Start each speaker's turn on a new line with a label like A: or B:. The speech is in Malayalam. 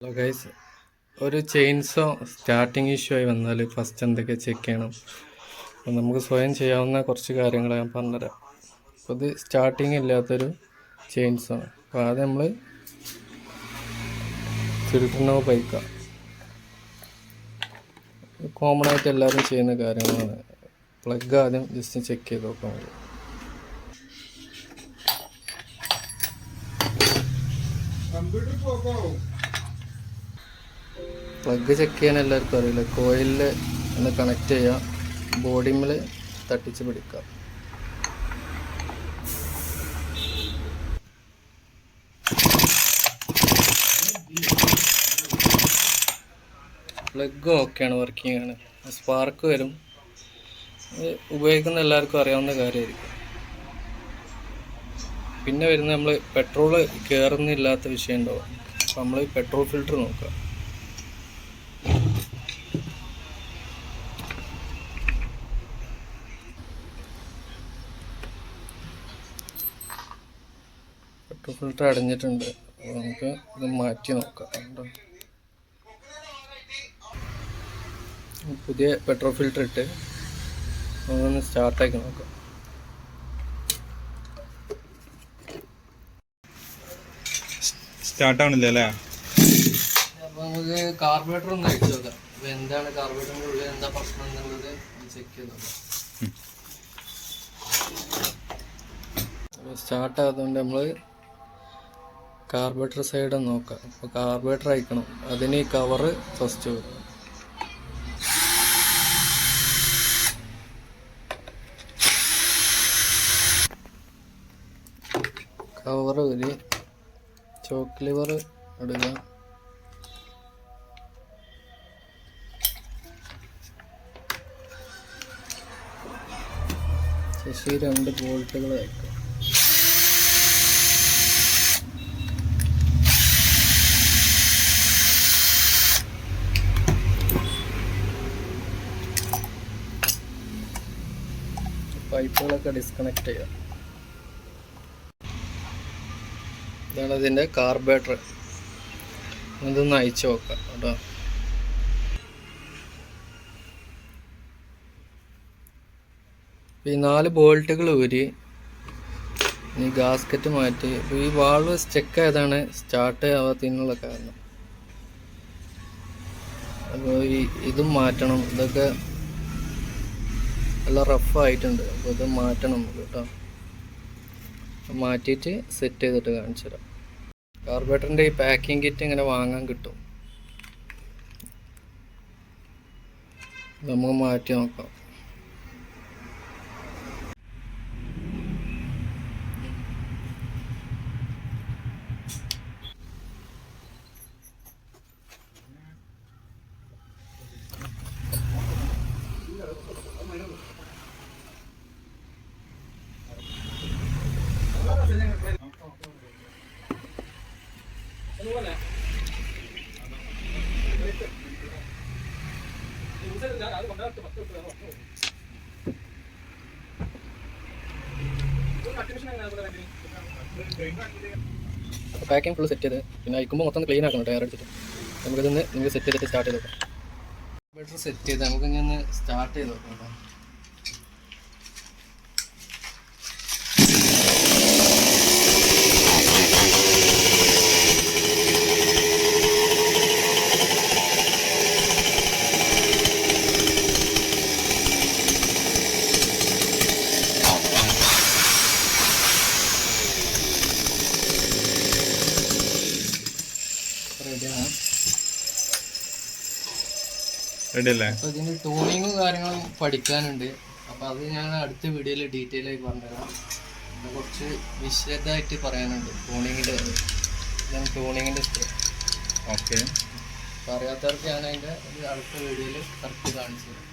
A: ഹലോ ഗൈസ് ഒരു ചെയിൻസോ സ്റ്റാർട്ടിങ് ഇഷ്യൂ ആയി വന്നാൽ ഫസ്റ്റ് എന്തൊക്കെ ചെക്ക് ചെയ്യണം? അപ്പം നമുക്ക് സ്വയം ചെയ്യാവുന്ന കുറച്ച് കാര്യങ്ങൾ ഞാൻ പറഞ്ഞുതരാം. അപ്പോൾ ഇത് സ്റ്റാർട്ടിങ് ഇല്ലാത്തൊരു ചെയിൻസോ. അപ്പോൾ ആദ്യം നമ്മൾ ഫിൽറ്ററിനോ ബൈക്ക കോമൺ ആയിട്ട് എല്ലാവരും ചെയ്യുന്ന കാര്യങ്ങളാണ്. പ്ലഗ് ആദ്യം ജസ്റ്റ് ചെക്ക് ചെയ്ത് നോക്കാൻ മതി പ്ലഗ് ചെക്ക് ചെയ്യാൻ എല്ലാവർക്കും അറിയില്ല. കോയിലിൽ ഒന്ന് കണക്ട് ചെയ്യുക ബോഡിമിൽ തട്ടിച്ച് പിടിക്കുക പ്ലഗ് ഓക്കെയാണ് വർക്കിംഗ് ആണ് സ്പാർക്ക് വരും. ഉപയോഗിക്കുന്ന എല്ലാവർക്കും അറിയാവുന്ന കാര്യമായിരിക്കും. പിന്നെ വരുന്ന നമ്മൾ പെട്രോൾ കയറുന്നില്ലാത്ത വിഷയം ഉണ്ടാവും. നമ്മൾ പെട്രോൾ ഫിൽറ്റർ നോക്കുക. പെട്രോൾ ഫിൽറ്റർ അടഞ്ഞിട്ടുണ്ട് അപ്പോൾ നമുക്ക് ഇത് മാറ്റി നോക്കാം. കണ്ടോ? പുതിയ പെട്രോൾ ഫിൽറ്റർ ഇട്ട് നമുക്കൊന്ന് സ്റ്റാർട്ടാക്കി നോക്കാം.
B: സ്റ്റാർട്ട് ആവണില്ല അല്ലേ?
A: അപ്പോൾ നമുക്ക് കാർബറേറ്റർ ഒന്ന് അടിച്ചു നോക്കാം. അപ്പോൾ എന്താണ് കാർബറേറ്ററിന്റെ ഉള്ളിൽ എന്താ പ്രശ്നം എന്നുള്ളത് ചെക്ക് ചെയ്ത് നോക്കാം. സ്റ്റാർട്ട് ആയതുകൊണ്ട് നമ്മൾ കാർബറേറ്റർ സൈഡ് നോക്കാം. അപ്പോൾ കാർബറേറ്റർ അയക്കണം അതിന് ഈ കവറ് ഫസ്റ്റ് വരും കവറ് ഒരു ചോക്ക് ലിവർ ഇടുക. ശശി രണ്ട് ബോൾട്ടുകൾ വയ്ക്കുക പൈപ്പുകളൊക്കെ ഡിസ്കണക്ട് ചെയ്യുക. ഇതാണ് ഇതിന്റെ കാർബേറ്റർ ഇതൊന്ന് അയച്ചു നോക്കാം കേട്ടോ. ഈ നാല് ബോൾട്ടുകൾ ഊരി ഈ ഗാസ്കറ്റ് മാറ്റി. ഈ വാൾവ് സ്റ്റെക്ക് ആയതാണ് സ്റ്റാർട്ട് ആവാത്തതിനുള്ള കാരണം. അപ്പോൾ ഈ ഇതും മാറ്റണം. ഇതൊക്കെ എല്ലാം റഫ് ആയിട്ടുണ്ട് അപ്പോൾ ഇത് മാറ്റണം നമുക്ക് കേട്ടോ. മാറ്റിയിട്ട് സെറ്റ് ചെയ്തിട്ട് കാണിച്ചു തരാം. കാർബേറ്ററിന്റെ ഈ പാക്കിംഗ് കിറ്റ് ഇങ്ങനെ വാങ്ങാൻ കിട്ടും. നമുക്ക് മാറ്റി നോക്കാം. പാക്കിംഗ് ഫുൾ സെറ്റ് ചെയ്ത്. പിന്നെ അയക്കുമ്പോൾ മൊത്തം ക്ലീൻ ആക്കണം ടയർ എടുത്തിട്ട് നമുക്കിതൊന്ന് നിങ്ങൾ സെറ്റ് ചെയ്തിട്ട് സ്റ്റാർട്ട് ചെയ്ത് ബെറ്റർ സെറ്റ് ചെയ്ത് നമുക്കിങ്ങനെ സ്റ്റാർട്ട് ചെയ്ത് നോക്കാം റെഡിയാണ്
B: റെഡി അല്ലേ
A: അപ്പോൾ ഇതിന്റെ ടൂണിങ്ങും കാര്യങ്ങളും പഠിക്കാനുണ്ട്. അപ്പോൾ അത് ഞാൻ അടുത്ത വീഡിയോയിൽ ഡീറ്റെയിൽ ആയി പറഞ്ഞുതരാം. കുറച്ച് വിശദമായിട്ട് പറയാനുണ്ട് ടൂണിങ്ങിന്റെ ഇതാണ് ടൂണിങ്ങിന്റെ സ്റ്റെപ്പ്
B: ഓക്കെ
A: അറിയാത്തവർക്ക് ഞാൻ അതിന്റെ ഒരു അടുത്ത വീഡിയോയിൽ കറക്റ്റ് കാണിച്ചു തരാം